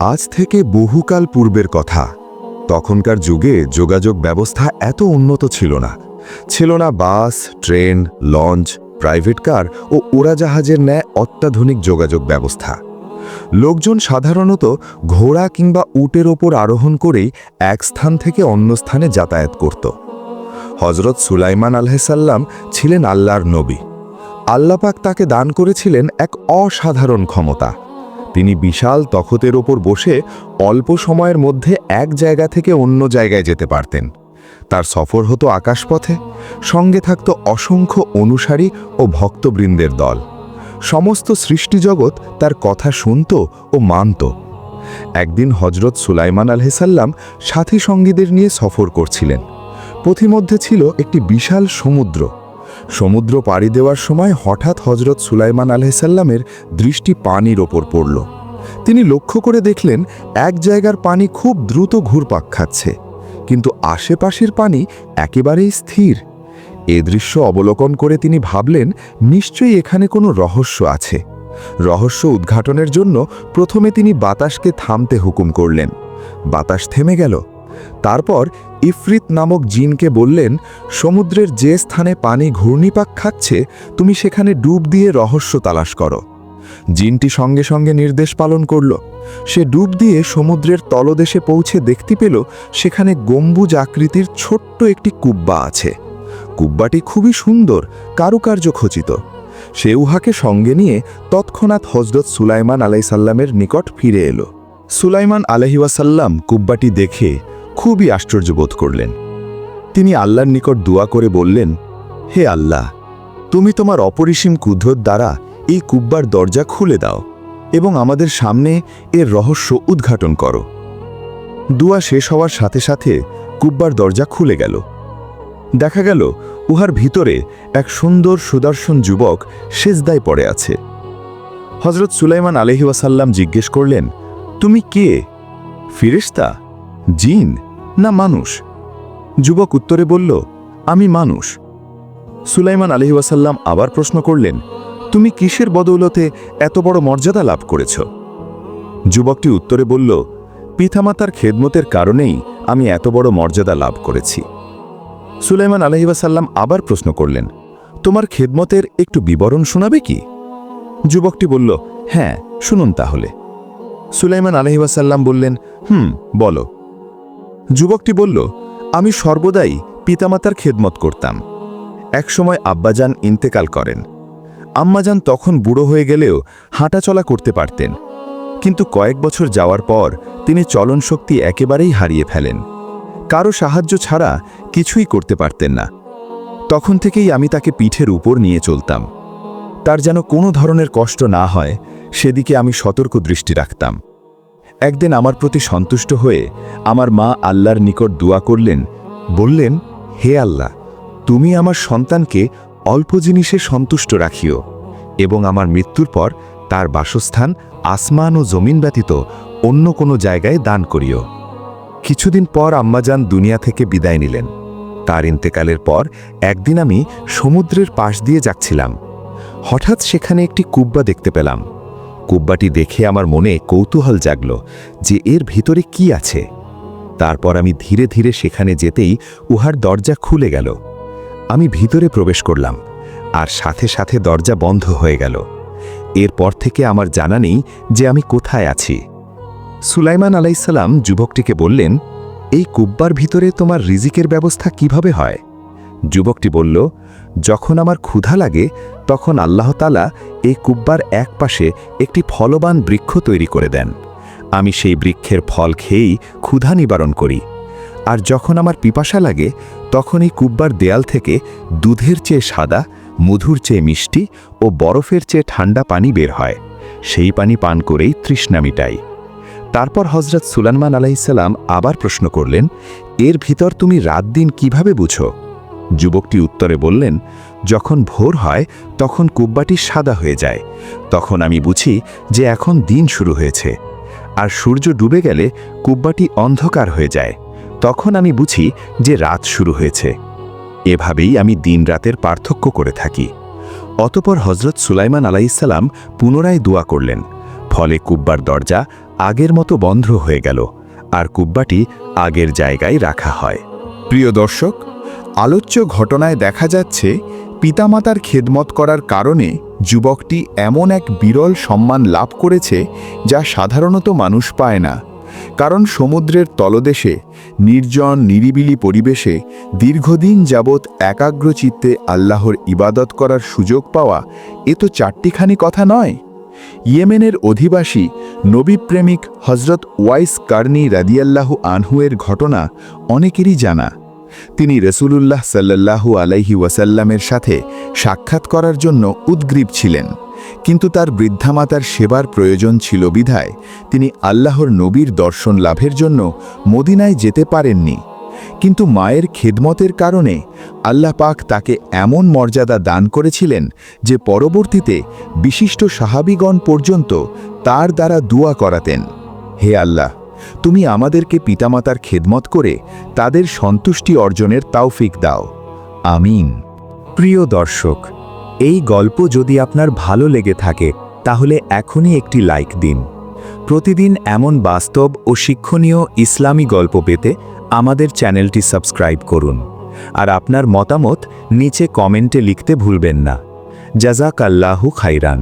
আজ থেকে বহুকাল পূর্বের কথা। তখনকার যুগে যোগাযোগ ব্যবস্থা এত উন্নত ছিল না। ছিল না bus, train, launch, private car ও উড়াজাহাজের ন্যায় অত্যাধুনিক যোগাযোগ ব্যবস্থা। লোকজন সাধারণত ঘোড়া কিংবা উটের ওপর আরোহণ করেই এক স্থান থেকে অন্য স্থানে যাতায়াত করত। হজরত সুলাইমান আলহাসাল্লাম ছিলেন আল্লাহর নবী। আল্লাপাক তাকে দান করেছিলেন এক অসাধারণ ক্ষমতা। তিনি বিশাল তখতের ওপর বসে অল্প সময়ের মধ্যে এক জায়গা থেকে অন্য জায়গায় যেতে পারতেন। তার সফর হতো আকাশপথে, সঙ্গে থাকত অসংখ্য অনুসারী ও ভক্তবৃন্দের দল। সমস্ত সৃষ্টিজগৎ তার কথা শুনত ও মানত। একদিন হজরত সুলাইমান আলহেসাল্লাম সাথী সঙ্গীদের নিয়ে সফর করছিলেন। পথিমধ্যে ছিল একটি বিশাল সমুদ্র। সমুদ্র পাড়ি দেওয়ার সময় হঠাৎ হজরত সুলাইমান আলহিসাল্লামের দৃষ্টি পানির ওপর পড়ল। তিনি লক্ষ্য করে দেখলেন, এক জায়গার পানি খুব দ্রুত ঘুরপাক খাচ্ছে, কিন্তু আশেপাশের পানি একেবারেই স্থির। এ দৃশ্য অবলোকন করে তিনি ভাবলেন, নিশ্চয়ই এখানে কোনো রহস্য আছে। রহস্য উদ্ঘাটনের জন্য প্রথমে তিনি বাতাসকে থামতে হুকুম করলেন। বাতাস থেমে গেল। তারপর ইফরিত নামক জিনকে বললেন, সমুদ্রের যে স্থানে পানি ঘূর্ণিপাক খাচ্ছে, তুমি সেখানে ডুব দিয়ে রহস্য তালাশ করো। জিনটি সঙ্গে সঙ্গে নির্দেশ পালন করল। সে ডুব দিয়ে সমুদ্রের তলদেশে পৌঁছে দেখতে পেল, সেখানে গম্বুজ আকৃতির ছোট্ট একটি কুব্বা আছে। কুব্বাটি খুবই সুন্দর, কারুকার্য খচিত। সে উহাকে সঙ্গে নিয়ে তৎক্ষণাৎ হজরত সুলাইমান আলাইসাল্লামের নিকট ফিরে এলো। সুলাইমান আলহিওয়াসাল্লাম কুব্বাটি দেখে খুবই আশ্চর্য বোধ করলেন। তিনি আল্লাহর নিকট দোয়া করে বললেন, হে আল্লাহ, তুমি তোমার অপরিসীম কুদ্ধর দ্বারা এই কুব্বার দরজা খুলে দাও এবং আমাদের সামনে এর রহস্য উদ্ঘাটন করো। দুয়া শেষ হওয়ার সাথে সাথে কুব্বার দরজা খুলে গেল। দেখা গেল, উহার ভিতরে এক সুন্দর সুদর্শন যুবক সেজদায় পড়ে আছে। হজরত সুলাইমান আলহিওয়াসাল্লাম জিজ্ঞেস করলেন, তুমি কে? ফিরিস্তা, জিন। না মানুষ? যুবক উত্তরে বলল, আমি মানুষ। সুলাইমান আলহিওয়াসাল্লাম আবার প্রশ্ন করলেন, তুমি কিসের বদৌলতে এত বড় মর্যাদা লাভ করেছ? যুবকটি উত্তরে বলল, পিতামাতার খেদমতের কারণেই আমি এত বড় মর্যাদা লাভ করেছি। সুলাইমান আলহিবাসাল্লাম আবার প্রশ্ন করলেন, তোমার খেদমতের একটু বিবরণ শোনাবে কি? যুবকটি বলল হ্যাঁ শুনুন তাহলে। সুলাইমান আলহিবাসাল্লাম বললেন, হুম, বলো। যুবকটি বলল, আমি সর্বদাই পিতামাতার খেদমত করতাম। একসময় আব্বাজান ইন্তেকাল করেন। আম্মাজান তখন বুড়ো হয়ে গেলেও হাঁটাচলা করতে পারতেন। কিন্তু কয়েক বছর যাওয়ার পর তিনি চলন শক্তি একেবারেই হারিয়ে ফেলেন। কারও সাহায্য ছাড়া কিছুই করতে পারতেন না। তখন থেকেই আমি তাকে পিঠের উপর নিয়ে চলতাম। তার যেন কোনো ধরনের কষ্ট না হয়, সেদিকে আমি সতর্ক দৃষ্টি রাখতাম। একদিন আমার প্রতি সন্তুষ্ট হয়ে আমার মা আল্লাহর নিকট দোয়া করলেন, বললেন, হে আল্লাহ, তুমি আমার সন্তানকে অল্প জিনিসে সন্তুষ্ট রাখিও এবং আমার মৃত্যুর পর তার বাসস্থান আসমান ও জমিন ব্যতীত অন্য কোনো জায়গায় দান করিও। কিছুদিন পর আম্মাজান দুনিয়া থেকে বিদায় নিলেন। তার ইন্তেকালের পর একদিন আমি সমুদ্রের পাশ দিয়ে যাচ্ছিলাম। হঠাৎ সেখানে একটি কুব্বা দেখতে পেলাম। কুব্বাটি দেখে আমার মনে কৌতূহল জাগল যে এর ভিতরে কি আছে। তারপর আমি ধীরে ধীরে সেখানে যেতেই উহার দরজা খুলে গেল। আমি ভিতরে প্রবেশ করলাম, আর সাথে সাথে দরজা বন্ধ হয়ে গেল। এরপর থেকে আমার জানা নেই যে আমি কোথায় আছি। সুলাইমান আলাইসাল্লাম যুবকটিকে বললেন, এই কুব্বার ভিতরে তোমার রিজিকের ব্যবস্থা কীভাবে হয়? যুবকটি বলল, যখন আমার ক্ষুধা লাগে, তখন আল্লাহ তালা এই কুব্বার এক পাশে একটি ফলবান বৃক্ষ তৈরি করে দেন। আমি সেই বৃক্ষের ফল খেয়েই ক্ষুধা নিবারণ করি। আর যখন আমার পিপাসা লাগে, তখন এই কুব্বার দেয়াল থেকে দুধের চেয়ে সাদা, মধুর চেয়ে মিষ্টি ও বরফের চেয়ে ঠান্ডা পানি বের হয়। সেই পানি পান করেই তৃষ্ণা মিটাই। তারপর হজরত সুলানমান আলাইসাল্লাম আবার প্রশ্ন করলেন, এর ভিতর তুমি রাত দিন কীভাবে বুঝো? যুবকটি উত্তরে বললেন, যখন ভোর হয়, তখন কুব্বাটি সাদা হয়ে যায়। তখন আমি বুঝি যে এখন দিন শুরু হয়েছে। আর সূর্য ডুবে গেলে কুব্বাটি অন্ধকার হয়ে যায়। তখন আমি বুঝি যে রাত শুরু হয়েছে। এভাবেই আমি দিন রাতের পার্থক্য করে থাকি। অতপর হজরত সুলাইমান আলাইসাল্লাম পুনরায় দোয়া করলেন। ফলে কুব্বার দরজা আগের মতো বন্ধ হয়ে গেল। আর কুব্বাটি আগের জায়গায় রাখা হয়। প্রিয় দর্শক আলোচ্য ঘটনায় দেখা যাচ্ছে, পিতামাতার খেদমত করার কারণে যুবকটি এমন এক বিরল সম্মান লাভ করেছে যা সাধারণত মানুষ পায় না। কারণ সমুদ্রের তলদেশে, নির্জন, নিরিবিলি পরিবেশে দীর্ঘদিন যাবৎ একাগ্রচিত্তে আল্লাহর ইবাদত করার সুযোগ পাওয়া এ তো চারটিখানি কথা নয়। ইয়েমেনের অধিবাসী নবীপ্রেমিক হজরত ওয়াইস কার্নি রাদিয়াল্লাহু আনহুয়ের ঘটনা অনেকেরই জানা। তিনি রসুলুল্লাহ সাল্লাল্লাহু আলাইহি ওয়াসাল্লামের সাথে সাক্ষাৎ করার জন্য উদ্গ্রীব ছিলেন। কিন্তু তার বৃদ্ধামাতার সেবার প্রয়োজন ছিল বিধায় তিনি আল্লাহর নবীর দর্শন লাভের জন্য মদিনায় যেতে পারেননি। কিন্তু মায়ের খেদমতের কারণে আল্লাহ পাক তাকে এমন মর্যাদা দান করেছিলেন যে পরবর্তীতে বিশিষ্ট সাহাবিগণ পর্যন্ত তার দ্বারা দুয়া করাতেন। হে আল্লাহ তুমি আমাদেরকে পিতামাতার খেদমত করে তাদের সন্তুষ্টি অর্জনের তাওফিক দাও। আমিন। প্রিয় দর্শক, এই গল্প যদি আপনার ভালো লেগে থাকে, তাহলে এখনই একটি লাইক দিন। প্রতিদিন এমন বাস্তব ও শিক্ষণীয় ইসলামী গল্প পেতে আমাদের চ্যানেলটি সাবস্ক্রাইব করুন। আর আপনার মতামত নিচে কমেন্টে লিখতে ভুলবেন না। জাজাক আল্লাহু খাইরান।